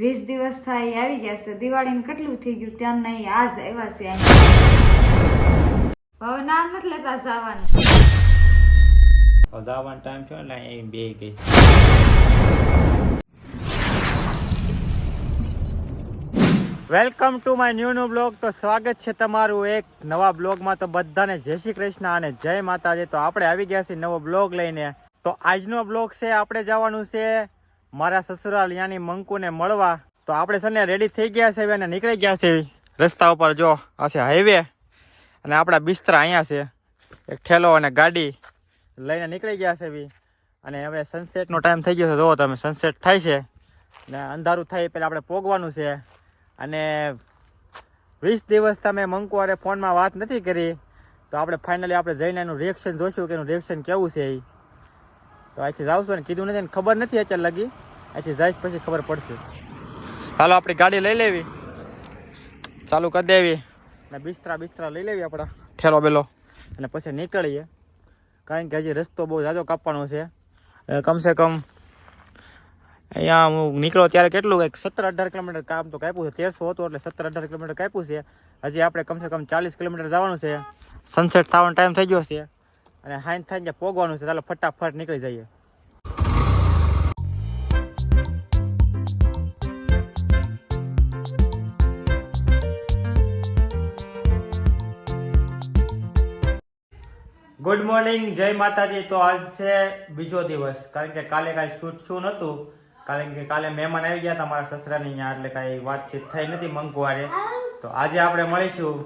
વીસ દિવસ થાય, આવી ગયા તો દિવાળીને કેટલું થઈ ગયું? ત્યાં નહીં, આજ આવ્યા છે. હવે નામ નથી લેતા વધારવાનો ટાઈમ થયો ને એ બે ગઈ. Welcome to my new new blog તો સ્વાગત છે તમારું એક નવા બ્લોગમાં તો બધાને જય શ્રી કૃષ્ણ અને જય માતાજી. તો આપણે આવી ગયા છીએ નવો બ્લોગ લઈને. તો આજનો બ્લોગ છે, આપણે જવાનું છે મારા સસુરાલ યાની મંકુને મળવા, તો આપણે છે રેડી થઈ ગયા છે અને નીકળી ગયા છે. રસ્તા ઉપર જો, આ છે હાઈવે અને આપણા બિસ્તરા અહીંયા છે. એક ઠેલો અને ગાડી લઈને નીકળી ગયા છે બી અને હવે સનસેટનો ટાઈમ થઈ ગયો છે. જુઓ તમે સનસેટ થાય છે. ને અંધારું થાય પહેલાં આપણે પોગવાનું છે. અને વીસ દિવસ તમે મંકુવારે ફોનમાં વાત નથી કરી. તો આપણે ફાઇનલી આપણે જઈને એનું રિએક્શન જોઈશું કે એનું રિએક્શન કેવું છે એ. તો અહીંથી જાવશું ને કીધું નથી ને ખબર નથી અત્યારે લગી. અહીંથી જાય પછી ખબર પડશે. હાલો આપણી ગાડી લઈ લેવી. ચાલુ કરી દેવી. ને બિસ્તરા બિસ્તરા લઈ લેવી આપણા. ઠેલો બેલો. અને પછી નીકળીએ. કારણ કે હજી રસ્તો બહુ જાજો કાપવાનો છે. કમસે કમ અહીંયા હું નીકળો ત્યારે કેટલું કંઈક? સત્તર અઢાર કિલોમીટર કામ તો કાપ્યું છે. તેરસો હતું એટલે સત્તર અઢાર કિલોમીટર કાપ્યું છે. હજી આપણે કમસે કમ ચાલીસ કિલોમીટર જવાનું છે. સનસેટ થવાનો ટાઈમ થઈ ગયો છે. અને હાઈન થાય ત્યાં પોગવાનું છે, ચાલો ફટાફટ નીકળી જઈએ. ગુડ મોર્નિંગ જય માતાજી. તો આજ છે બીજો દિવસ. કારણ કે કાલે કાંઈ શૂટ થયું નહોતું? કારણ કે કાલે મહેમાન આવી ગયા હતા મારા સસરાની અહીંયા એટલે કાંઈ વાતચીત થઈ નથી મંકુવારે તો આજે આપણે મળીશું.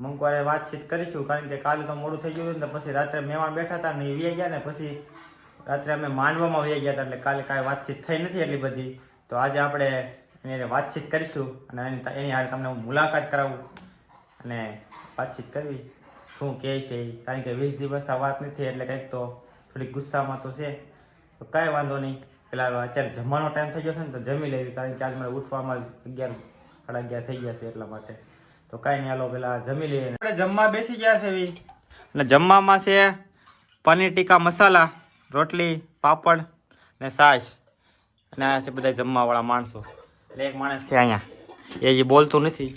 મંકુવારે વાતચીત કરીશું, કારણ કે કાલે તો મોડું થઈ ગયું ને પછી રાત્રે મહેમાન બેઠા હતા ને એ વી ગયા ને, પછી રાત્રે અમે માંડવામાં વ્યા ગયા હતા, એટલે કાલે કાંઈ વાતચીત થઈ નથી એટલી બધી. તો આજે આપણે એની વાતચીત કરીશું અને એની એની હારે તમને હું મુલાકાત કરાવું અને વાતચીત કરવી. શું કહે છે કારણ કે વીસ દિવસ આ વાત નથી, એટલે કંઈક તો થોડીક ગુસ્સામાં તો છે. તો કાંઈ વાંધો નહીં. પેલા અત્યારે જમવાનો ટાઈમ થઈ ગયો છે ને, તો જમી લેવી, કારણ કે આજ મારે ઉઠવામાં અગિયાર, સાડા અગિયાર થઈ ગયા છે એટલા માટે. તો કાંઈ નહીં હાલો પેલા જમી લઈએ આપણે જમવા બેસી ગયા છે એવી અને જમવામાં છે પનીર ટીકા મસાલા રોટલી પાપડ ને છાશ. અને આ છે બધા જમવાવાળા માણસો. એટલે એક માણસ છે અહીંયા. એ જે બોલતું નથી.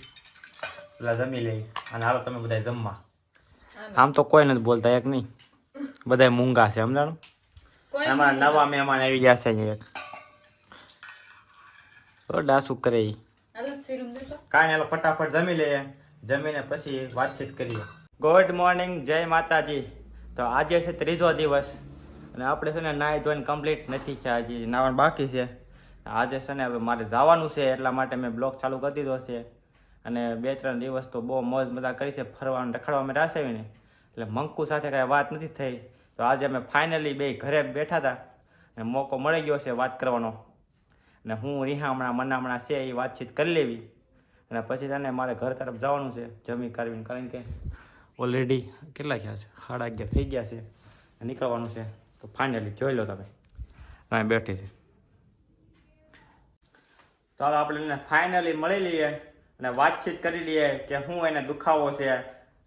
પેલા જમી લે. અને હાલો તમે બધા જમવા. આમ તો કોઈ નથી બોલતા એક નહીં. બધા મૂંગા છે સમજાણું? અમારા નવા મહેમાન આવી ગયા છે અહીંયા એક. ડાસુ કરે ઈ. કાંઈ નહીં ફટાફટ જમી લઈએ. જમીને પછી વાતચીત કરીએ. ગુડ મોર્નિંગ જય માતાજી. તો આજે છે ત્રીજો દિવસ અને આપણે છે ને નાહી ધોઈને કમ્પ્લીટ નથી છે હજી નાવાનું બાકી છે. આજે છે ને હવે મારે જવાનું છે, એટલા માટે મેં બ્લોગ ચાલુ કરી દીધો છે. અને બે ત્રણ દિવસ તો બહુ મોજ મજા કરી છે ફરવાનું અમે રાસાવીને એટલે મંકુ સાથે કાંઈ વાત નથી થઈ. તો આજે અમે ફાઇનલી બે ઘરે બેઠા હતા. અને મોકો મળી ગયો છે વાત કરવાનો. અને હું રિહામણા, મનામણા છે એ વાતચીત કરી લેવી. અને પછી તને મારે ઘર તરફ જવાનું છે, જમી કરવીને કારણ કે ઓલરેડી કેટલા થયા છે? સાડા અગિયાર થઈ ગયા છે નીકળવાનું છે. તો ફાઇનલી જોઈ લો તમે. અહીં બેઠી છે. ચાલો આપણે એને ફાઇનલી મળી લઈએ અને વાતચીત કરી લઈએ કે હું એને દુખાવો છે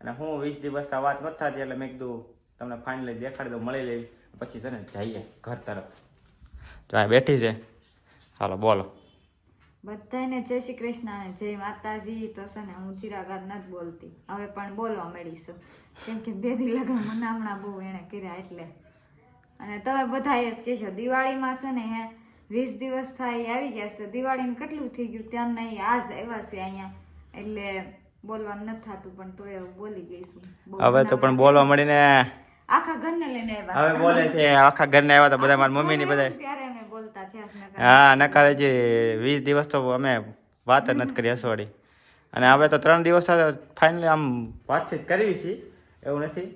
અને હું વીસ દિવસથી વાત નથી થતી એટલે મેં કીધું, તમને ફાઇનલી દેખાડી દઉં, મળી લેવી પછી તને જઈએ ઘર તરફ. તો બેઠી છે. હાલો, બોલો. બધાને જય શ્રી કૃષ્ણ જય માતાજી. તો છે ને હું ચિરાગાર નથી બોલતી. હવે પણ બોલવા મળીશું કેમ કે બે દી લગ્ન મનામણા બહુ એણે કર્યા એટલે. અને તમે બધા એ જ કહેશો દિવાળીમાં છે ને હે વીસ દિવસ થાય આવી ગયા છે તો દિવાળીમાં કેટલું થઈ ગયું? ત્યાં નહીં આજ આવ્યા છે અહીંયા. એટલે બોલવાનું નથી થતું પણ તોય એવું બોલી ગઈશું. હવે તો પણ બોલવા મળીને આખા ઘરને લઈને આવ્યા. હવે બોલે છે આખા ઘરને આવ્યા હતા બધા મારા મમ્મી ની બધા ત્યારે અમે બોલતા થયા હા નકારે જે વીસ દિવસ તો અમે વાત જ નથી કરી હસવાડી. અને હવે તો ત્રણ દિવસ ફાઇનલી આમ વાતચીત કરવી છે એવું નથી.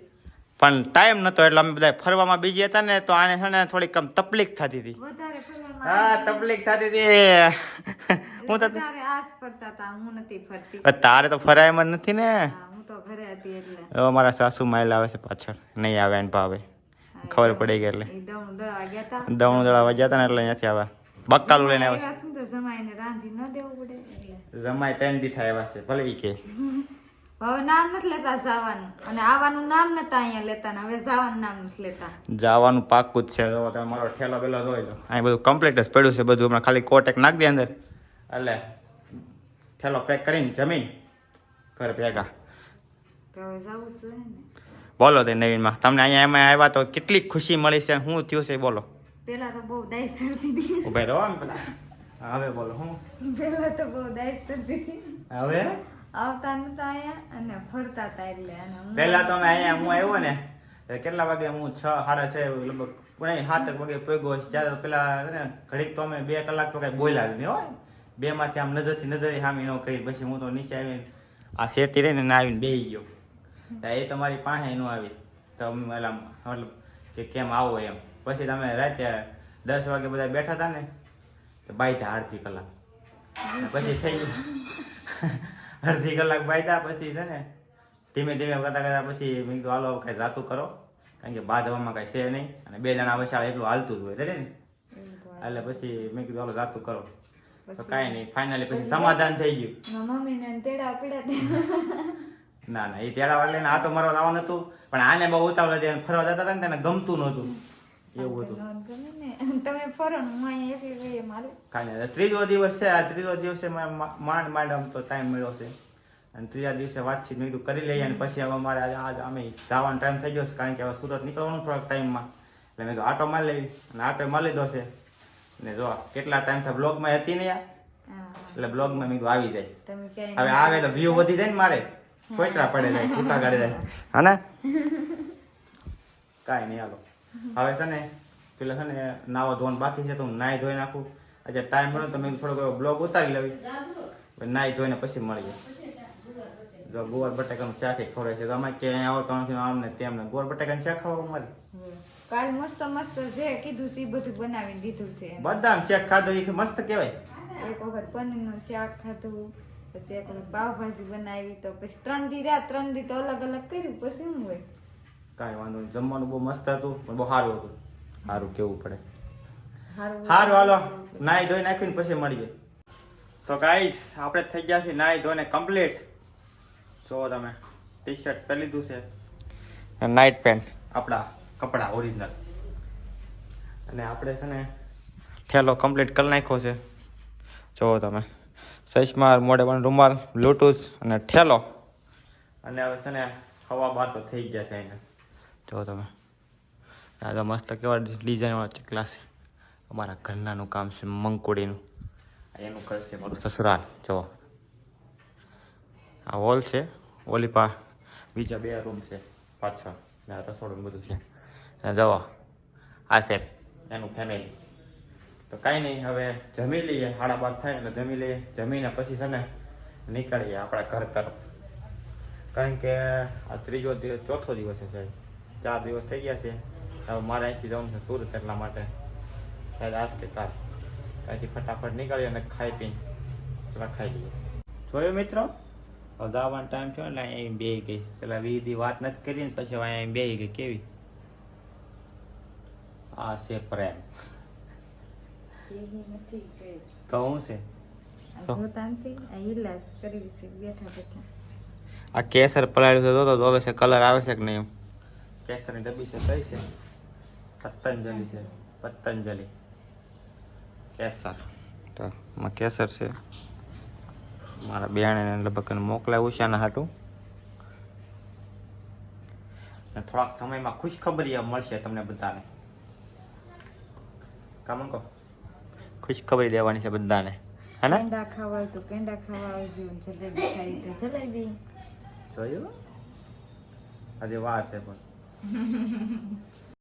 પણ ટાઈમ નતો એટલે અમે બધા ફરવામાં બીજી હતા ને તો આને છે ને થોડીક આમ તકલીફ થતી હતી. હા તકલીફ થતી હતી. હું તારે તો ફરાય નથી ને. હતી એટલે. હવે મારા સાસુ માઇલ આવે છે પાછળ. નહીં આવે એને ભાવે. ખબર પડી ગઈ એટલે એ દમ દળવા ગયા હતા ને એટલે અહીંયાથી આવ્યા બક્કાલું લઈને આવે એવા શું તો જમાઈને રાંધી ન દેવું પડે એટલે. છે જમાય ત્રણ દી થાય આવ્યા છે ભલે ઈ કે. હવે નામ નથી લેતા જવાનું. અને આવવાનું નામ નતા અહીંયા લેતા ને હવે જવાનું નામ નથી લેતા. જવાનું જ છે. તમે મારો ઠેલો પેલો જોઈ લો અહીં બધું કમ્પ્લીટ જ પડ્યું છે બધું. હમણાં ખાલી કોટ એક નાખ દે અંદર. એટલે ઠેલો પેક કરીને જમીન. ઘર ભેગા તો હવે જવું જ જોઈએ ને બોલો તે નવીનમાં. તમને અહીંયા એમાં આવ્યા તો કેટલી ખુશી મળી છે શું થયું છે બોલો. પેલા તો બહુ દાઈ સરતી હતી ઊભા રહો હવે બોલો હું. પેલા તો બહુ દાઈ સરતી હતી હવે? આવતા નતા અહીંયા અને ફરતા હતા એટલે પેલા તો અમે અહીંયા હું આવ્યો ને કેટલા વાગે હું છ સાડા છ લગભગ નહીં સાત વાગે પગ્યો ત્યારે પેલા ને ઘડીક તો અમે બે કલાક તો કઈ બોલ્યા જ નહીં હોય બે માંથી આમ નજરથી નજરે સામે ન કરી પછી હું તો નીચે આવીને આ શેરતી રહીને ના આવીને બેસી ગયો. તો એ તમારી પાસે ન આવી. તો એલા મતલબ કે કેમ આવો એમ. પછી તમે રાતે દસ વાગે બધા બેઠા હતા ને તો બાયતા અડધી કલાક. અને પછી થઈ ગયું. અડધી કલાક બાયતા પછી છે ને ધીમે ધીમે કરતા કરતા પછી મેં કીધું હાલો કાંઈ જાતું કરો. કારણ કે બાદ હવામાં કાંઈ છે નહીં. અને બે જણા વસાળ એટલું હાલતું જ હોય રેડી ને? એટલે પછી મેં કીધું હાલો જાતું કરો. તો કાંઈ નહીં ફાઇનલી પછી સમાધાન થઈ ગયું. મમ્મીને તેડા પડ્યા ના ના એ તેડા વાળા લઈને આટો મારવા આવવાનું હતું પણ આને બહુ ઉતાવળ હતી અને ફરવા જતા હતા ને તેને ગમતું નહોતું. એવું હતું. ને તમે ફરો ને કાંઈ ત્રીજો દિવસ છે આ ત્રીજો દિવસે માંડ માંડ આમ તો ટાઈમ મળ્યો છે. અને ત્રીજા દિવસે વાતચીત મેં કીધું કરી લઈએ અને પછી હવે અમારે આજે આજ અમે જવાનો ટાઈમ થઈ ગયો છે કારણ કે હવે સુરત નીકળવાનું થોડાક ટાઈમમાં એટલે મેં તો આટો મારી લેવી. અને આટો મારી લીધો છે. ને જો કેટલા ટાઈમ થાય બ્લોગમાં હતી નહીં આ એટલે બ્લોગમાં મેં આવી જાય. હવે આવે તો વ્યૂ વધી જાય ને મારે. સોચરા પડે જાય ટૂંકા ગાડી જાય હા કાંઈ નહીં હાલો હવે છે ને પેલા છે ને નાવા ધોવાનું બાકી છે તો હું નાહી ધોઈ નાખું આજે ટાઈમ મળે તો મેં કીધું થોડોક બ્લોગ ઉતારી લેવી નાહી ધોઈને પછી મળી જાય જો ગોળ બટાકાનું શાક ખવડાવે છે અમે કે આવતો નથી આમ ને તેમ ને ગોળ બટાકાનું શાક ખાવા મારી. કાલ મસ્ત મસ્ત જે કીધું છે એ બધું બનાવી દીધું છે બદામ શાક ખાધો એ મસ્ત કહેવાય એક વખત પનીરનું શાક ખાધું પછી આપણે પાવભાજી બનાવી તો પછી ત્રણ દી રાત ત્રણ દી તો અલગ અલગ કર્યું પછી શું હોય? કાંઈ વાંધો નહીં. જમવાનું બહુ મસ્ત હતું પણ બહુ સારું હતું. સારું કેવું પડે. સારું હાલો. નાહી ધોઈ નાખીને પછી મળીએ. તો ગાઈસ આપણે થઈ ગયા છીએ નાહી ધોઈને કમ્પ્લીટ. જો તમે ટી શર્ટ પહેરી લીધું છે. નાઇટ પેન્ટ આપણા કપડાં ઓરિજિનલ. અને આપણે છે ને થેલો કમ્પ્લીટ કરી નાખ્યો છે. જુઓ તમે. ચશ્મા મોઢે પણ રૂમાલ બ્લૂટૂથ અને ઠેલો. અને હવે છે ને હવા બાર તો થઈ ગયા છે એને. જુઓ તમે. આ તો મસ્ત કેવા ડિઝાઇનવાળા ચકલા છે અમારા ઘરનાનું કામ છે મંકોડીનું. આ એનું ઘર છે મારું સસરાલ જો. આ હોલ છે ઓલી પા બીજા બે રૂમ છે પાછળ. ને આ રસોડું બધું છે. અને જવા આ છે એનું ફેમિલી તો કાંઈ નહીં, હવે જમી લઈએ સાડા બાર થાય એટલે જમી લઈએ. જમીને પછી છે ને નીકળીએ આપણા ઘર તરફ. કારણ કે આ ત્રીજો દિવસ ચોથો દિવસ છે સાહેબ. ચાર દિવસ થઈ ગયા છે. હવે મારે અહીંથી જવાનું છે સુરત એટલા માટે. શાયદ આજ કે કાલ અહીંથી ફટાફટ નીકળીએ અને ખાઈ પીને પેલા ખાઈ લઈએ. જોયું મિત્રો? જવાનો ટાઈમ થયો એટલે અહીંયા બે ગઈ. પેલા વીધી વાત નથી કરી ને, પછી અહીં બે ગઈ. કેવી? આ છે પ્રેમ. તો હું છે? આ કેસર પલાળ્યું છે તો તો હવે છે કલર આવે છે કે નહીં એમ? કેસરની ડબ્બી છે કઈ છે? પતંજલિ છે પતંજલિ. કેસર. તો માં કેસર છે. મારા બેને લગભગ મોકલાવ્યું છે આના હાટું. અને થોડાક સમયમાં ખુશખબરી મળશે તમને બધાને. કામ કહો ખુશખબરી દેવાની છે બધાને. હે ને? કેંડા ખાવા તો કેંડા ખાવા આવજો જલેબી ખાઈ તો જલેબી જોયું? આજે વાર છે પણ.